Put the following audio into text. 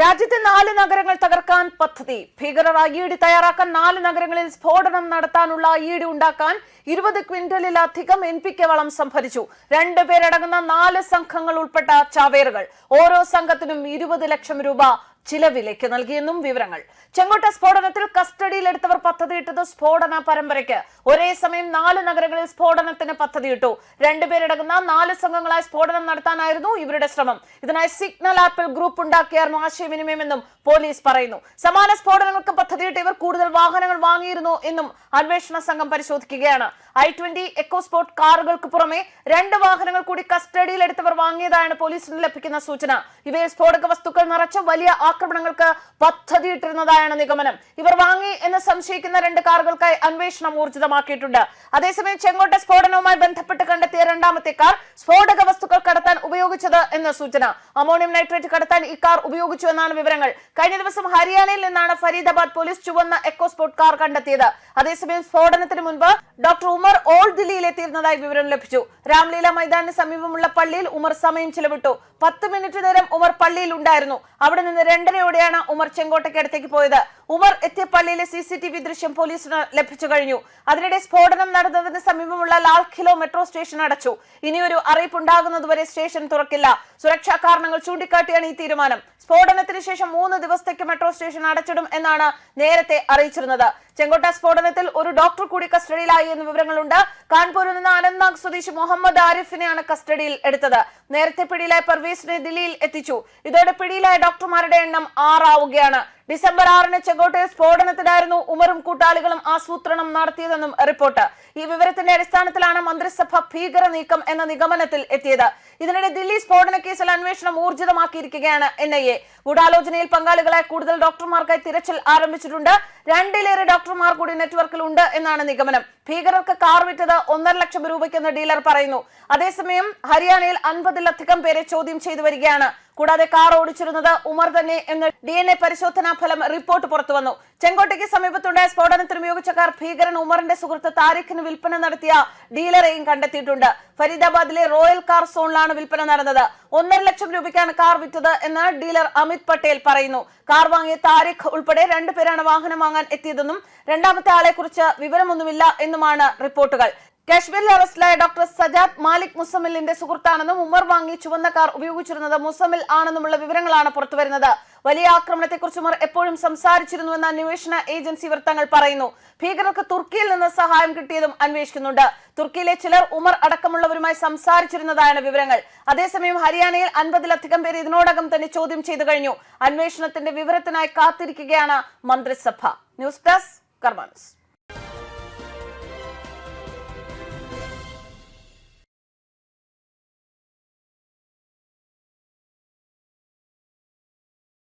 രാജ്യത്തെ നാല് നഗരങ്ങൾ തകർക്കാൻ പദ്ധതി. ഭീകരർ ഐഇഡി തയ്യാറാക്കാൻ നാല് നഗരങ്ങളിൽ സ്ഫോടനം നടത്താനുള്ള ഐഇഡി ഉണ്ടാക്കാൻ ഇരുപത് ക്വിന്റലിലധികം എൻ പി കെ വളം സംഭരിച്ചു. രണ്ടുപേരടങ്ങുന്ന നാല് സംഘങ്ങൾ ഉൾപ്പെട്ട ചാവേറുകൾ. ഓരോ സംഘത്തിനും ഇരുപത് ലക്ഷം രൂപ ചിലവിലേക്ക് നൽകിയെന്നും വിവരങ്ങൾ. ചെങ്കോട്ട സ്ഫോടനത്തിൽ കസ്റ്റഡിയിലെടുത്തവർ പദ്ധതിയിട്ടത് സ്ഫോടന പരമ്പരയ്ക്ക്. ഒരേ സമയം നാല് നഗരങ്ങളിൽ സ്ഫോടനത്തിന് പദ്ധതിയിട്ടു. രണ്ടുപേരടങ്ങുന്ന നാല് സംഘങ്ങളായി സ്ഫോടനം നടത്താനായിരുന്നു ഇവരുടെ ശ്രമം. ഇതിനായി സിഗ്നൽ ആപ്പിൽ ഗ്രൂപ്പ് ഉണ്ടാക്കിയായിരുന്നു ആശയവിനിമയമെന്നും പോലീസ് പറയുന്നു. സമാന സ്ഫോടനങ്ങൾക്ക് പദ്ധതിയിട്ട് ഇവർ കൂടുതൽ വാഹനങ്ങൾ വാങ്ങിയിരുന്നു എന്നും അന്വേഷണ സംഘം പരിശോധിക്കുകയാണ്. ഐ ട്വന്റി എക്കോസ്പോർട്ട് കാറുകൾക്ക് പുറമെ രണ്ട് വാഹനങ്ങൾ കൂടി കസ്റ്റഡിയിലെടുത്തവർ വാങ്ങിയതായാണ് പോലീസിന് ലഭിക്കുന്ന സൂചന. ഇവയിൽ സ്ഫോടക വസ്തുക്കൾ നിറച്ച വലിയ ആക്രമണങ്ങൾക്ക് പദ്ധതിയിട്ടിരുന്നതായാണ് നിഗമനം. ഇവർ വാങ്ങി എന്ന് സംശയിക്കുന്ന രണ്ട് കാറുകൾക്കായി അന്വേഷണം ഊർജിതമാക്കിയിട്ടുണ്ട്. അതേസമയം ചെങ്കോട്ട സ്ഫോടനവുമായി ബന്ധപ്പെട്ട് കണ്ടെത്തിയ രണ്ടാമത്തെ കാർ സ്ഫോടക വസ്തുക്കൾ കടത്താൻ ഉപയോഗിച്ചത് എന്ന സൂചന. അമോണിയം നൈട്രേറ്റ് കടത്താൻ ഈ കാർ ഉപയോഗിച്ചു എന്നാണ് വിവരങ്ങൾ. കഴിഞ്ഞ ദിവസം ഹരിയാനയിൽ നിന്നാണ് ഫരീദാബാദ് പോലീസ് ചുവന്ന എക്കോസ്പോർട്ട് കാർ കണ്ടെത്തിയത്. അതേസമയം സ്ഫോടനത്തിന് മുൻപ് ഡോക്ടർ ഉമർ ഓൾ ദില്ലിയിൽ എത്തിയിരുന്നതായി വിവരം ലഭിച്ചു. രാംലീല മൈതാനിന് സമീപമുള്ള പള്ളിയിൽ ഉമർ സമയം ചിലവിട്ടു. പത്ത് മിനിറ്റ് നേരം ഉമർ പള്ളിയിൽ ഉണ്ടായിരുന്നു. അവിടെ നിന്ന് രണ്ടരയോടെയാണ് ഉമർ ചെങ്കോട്ടയ്ക്ക് അടുത്തേക്ക് പോയത്. ഉമർ എത്തിയ പള്ളിയിലെ സി സി ടി വി ദൃശ്യം പോലീസിന് ലഭിച്ചു കഴിഞ്ഞു. അതിനിടെ സ്ഫോടനം നടന്നതിന് സമീപമുള്ള ലാൽ മെട്രോ സ്റ്റേഷൻ അടച്ചു. ഇനിയൊരു അറിയിപ്പ് ഉണ്ടാകുന്നതുവരെ സ്റ്റേഷൻ തുറക്കില്ല. സുരക്ഷാ കാരണങ്ങൾ ചൂണ്ടിക്കാട്ടിയാണ് ഈ തീരുമാനം. സ്ഫോടനത്തിന് ശേഷം മൂന്ന് ദിവസത്തേക്ക് മെട്രോ സ്റ്റേഷൻ അടച്ചിടും എന്നാണ് നേരത്തെ അറിയിച്ചിരുന്നത്. ചെങ്കോട്ട സ്ഫോടനത്തിൽ ഒരു ഡോക്ടർ കൂടി കസ്റ്റഡിയിലായി എന്ന വിവരങ്ങളുണ്ട്. കാൺപൂരിൽ നിന്ന് അനന്ത്നാഗ് സ്വദേശി മുഹമ്മദ് ആരിഫിനെയാണ് കസ്റ്റഡിയിൽ എടുത്തത്. നേരത്തെ പിടിയിലായ പർവേസിനെ ദില്ലിയിൽ എത്തിച്ചു. ഇതോടെ പിടിയിലായ ഡോക്ടർമാരുടെ എണ്ണം ആറാവുകയാണ്. ഡിസംബർ ആറിന് ചെങ്കോട്ടയിൽ സ്ഫോടനത്തിനായിരുന്നു ഉമറും കൂട്ടാളികളും ആസൂത്രണം നടത്തിയതെന്നും റിപ്പോർട്ട്. ഈ വിവരത്തിന്റെ അടിസ്ഥാനത്തിലാണ് മന്ത്രിസഭ ഭീകര നീക്കം എന്ന നിഗമനത്തിൽ എത്തിയത്. ഇതിനിടെ ദില്ലി സ്ഫോടന കേസിൽ അന്വേഷണം ഊർജിതമാക്കിയിരിക്കുകയാണ് എൻ ഐ എ. ഗൂഢാലോചനയിൽ പങ്കാളികളായ കൂടുതൽ ഡോക്ടർമാർക്കായി തിരച്ചിൽ ആരംഭിച്ചിട്ടുണ്ട്. രണ്ടിലേറെ ഡോക്ടർമാർ കൂടി നെറ്റ്വർക്കിൽ ഉണ്ട് എന്നാണ് നിഗമനം. ഭീകരർക്ക് കാർ വിറ്റത് ഒന്നര ലക്ഷം രൂപയ്ക്കെന്ന് ഡീലർ പറയുന്നു. അതേസമയം ഹരിയാനയിൽ അൻപതിലധികം പേരെ ചോദ്യം ചെയ്തു വരികയാണ്. കൂടാതെ കാർ ഓടിച്ചിരുന്നത് ഉമർ തന്നെ എന്ന് ഡി എൻ എ പരിശോധനാ ഫലം റിപ്പോർട്ട് പുറത്തുവന്നു ചെങ്കോട്ടയ്ക്ക് സമീപത്തുണ്ടായ സ്ഫോടനത്തിന് ഉപയോഗിച്ച കാർ ഭീകരൻ ഉമറിന്റെ സുഹൃത്ത് താരിഖിന് വിൽപ്പന നടത്തിയ ഡീലറെയും കണ്ടെത്തിയിട്ടുണ്ട്. ഫരീദാബാദിലെ റോയൽ കാർ സോണിലാണ് വിൽപ്പന നടന്നത്. ഒന്നര ലക്ഷം രൂപയ്ക്കാണ് കാർ വിറ്റത് എന്ന് ഡീലർ അമിത് പട്ടേൽ പറയുന്നു. കാർ വാങ്ങിയ താരിഖ് ഉൾപ്പെടെ രണ്ടുപേരാണ് വാഹനം വാങ്ങാൻ എത്തിയതെന്നും രണ്ടാമത്തെ ആളെ കുറിച്ച് വിവരമൊന്നുമില്ല എന്നുമാണ് റിപ്പോർട്ടുകൾ. കാശ്മീരിൽ അറസ്റ്റിലായ ഡോക്ടർ സജാദ് മാലിക് മുസമിലിന്റെ സുഹൃത്താണെന്നും ഉമർ വാങ്ങി ചുവന്ന കാർ ഉപയോഗിച്ചിരുന്നത് മുസമിൽ ആണെന്നുമുള്ള വിവരങ്ങളാണ് പുറത്തുവരുന്നത്. വലിയ ആക്രമണത്തെക്കുറിച്ച് ഉമർ എപ്പോഴും സംസാരിച്ചിരുന്നുവെന്ന് അന്വേഷണ ഏജൻസി വൃത്തങ്ങൾ പറയുന്നു. ഭീകരർക്ക് തുർക്കിയിൽ നിന്ന് സഹായം കിട്ടിയതും അന്വേഷിക്കുന്നുണ്ട്. തുർക്കിയിലെ ചിലർ ഉമർ അടക്കമുള്ളവരുമായി സംസാരിച്ചിരുന്നതാണ് വിവരങ്ങൾ. അതേസമയം ഹരിയാനയിൽ അൻപതിലധികം പേര് ഇതിനോടകം തന്നെ ചോദ്യം ചെയ്തു കഴിഞ്ഞു. അന്വേഷണത്തിന്റെ വിവരത്തിനായി കാത്തിരിക്കുകയാണ് മന്ത്രിസഭ. News desk കർമാനസ്.